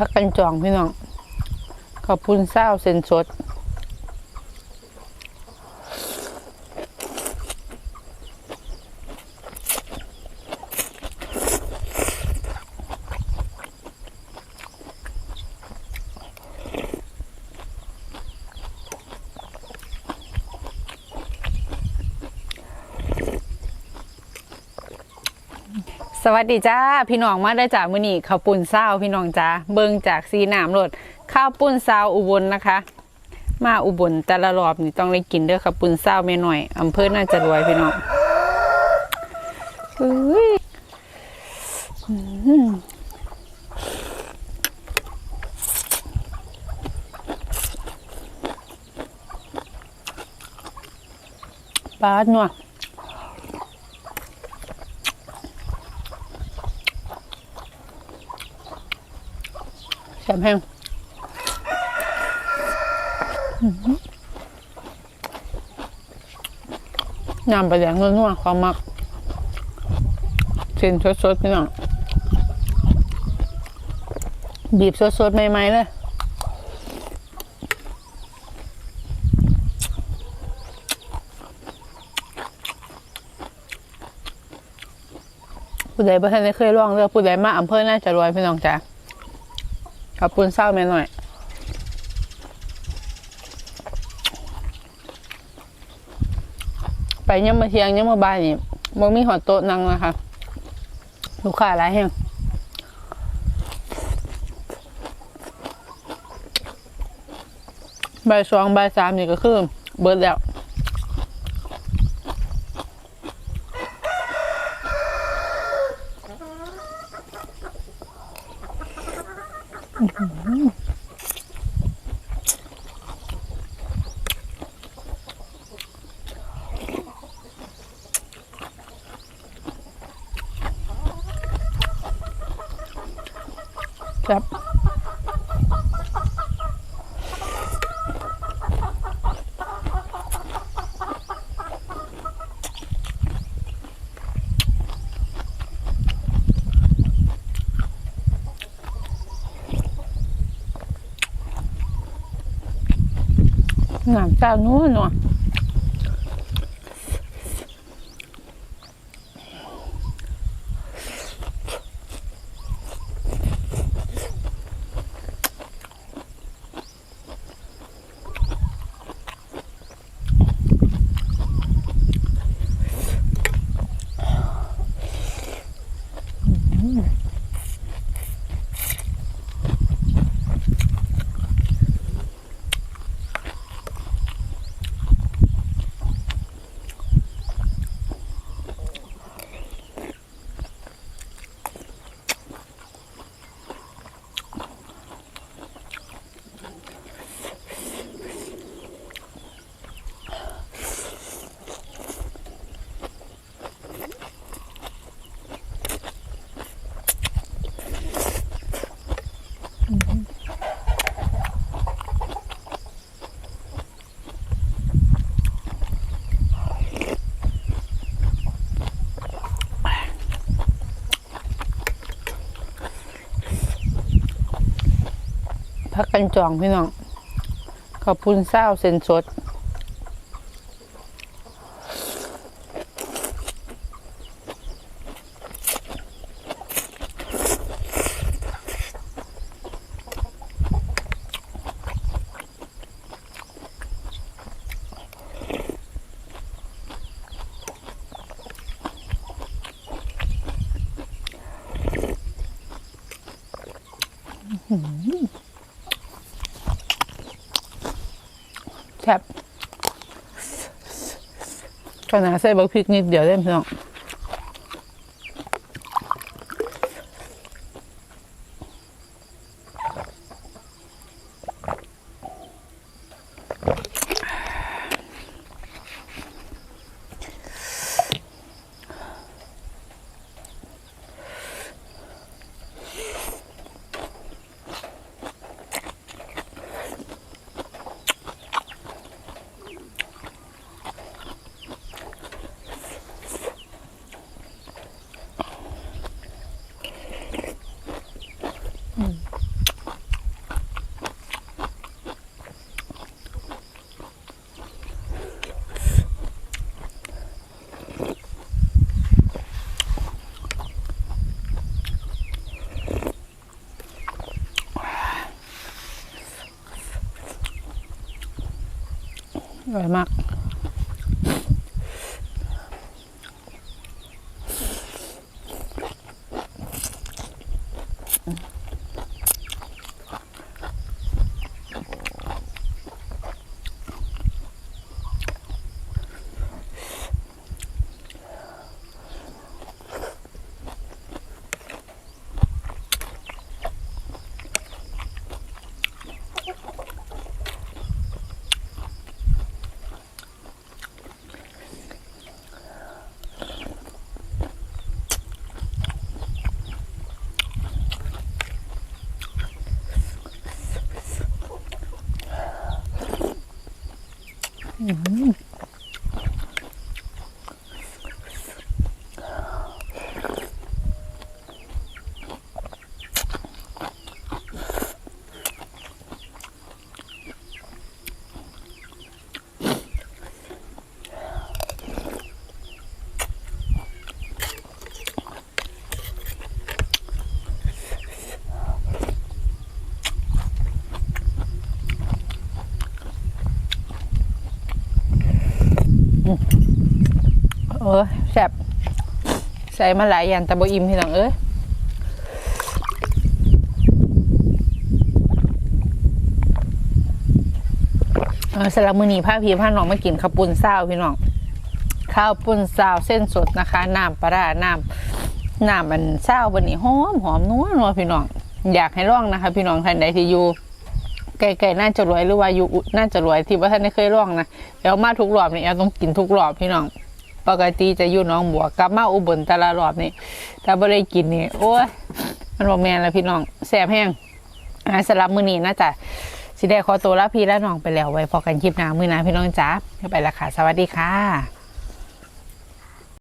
พักกันจองพี่น้องขอบคุณเศร้าเซนสด สวัสดีจ้าพี่น้องมาได้จากมือนีข้าวปุ้นเศร้าพี่น้องจ้าเบิ่งจากสีน้ำรถข้าวปุ้นเศร้าอุบลนะคะ มาอุบลแต่ละรอบนี่ต้องได้กินเด้อข้าวปุ้นเศร้าแม่หน่อยอำเภอน่าจะรวยพี่น้องอุ้ยปลาดนัว แซ่บแห้งน้ำปลาแดงนัวๆความมักเส้นสดๆพี่น้องบีบสดๆใหม่ๆเลยผู้ใดบ่ทันได้เคยลองเลือผู้ใดมาอำเภอน่าจะรวยพี่น้องจ้า ขอบคุณเศร้าแม่หน่อย ไปยังมาเที่ยงยังมาบ่ายนี่บ่มีหอดโต๊ะนั่งนะคะลูกค้าหลายแห่งบ่ายสองใบสามนี่ก็คือ เบิดแล้ว ครับ น้ำเจ้านู้นเนาะ พักกันจองพี่น้อง ขอบคุณเศร้าเซนสดแซ่บขนาดใส่บักพริกนิดเดียวได้พี่น้อง อร่อยมาก อืม ออแซ่บใส่มาหลายอย่างแต่บ่อิ่มพี่น้องเอ้ยเออสำหรับมื้อนี้าพี่พาน้องมากินข้าวปุ้นซาพี่น้องข้าวปุ้นซาเส้นสดนะคะน้ำปลาร้าน้ำน้ำมันซาวบันนี้หอมหอมนัวนัวพี่น้อง อยากให้ลองนะคะ พี่น้องท่านใดที่อยู่ไก่ๆน่าจะรวยหรือว่าอยู่น่าจะรวยที่ว่าท่านได้เคยร่องนะเดี๋ยวมาทุกรอบนี่เอาต้องกินทุกรอบพี่น้อง ปกติจะอยู่น้องบัวกลับมาอุบลแต่ละรอบนี่ถ้าไม่ได้กินนี่โอ้ยมันบ่แมนแล้วพี่น้องแสบแห้งอาสลับมือนี้น่าจะสิได้ขอตัวละพี่และน้องไปแล้วไว้พอกันคลิปหน้ามือน้าพี่น้องจ๋าไปละค่ะ สวัสดีค่ะ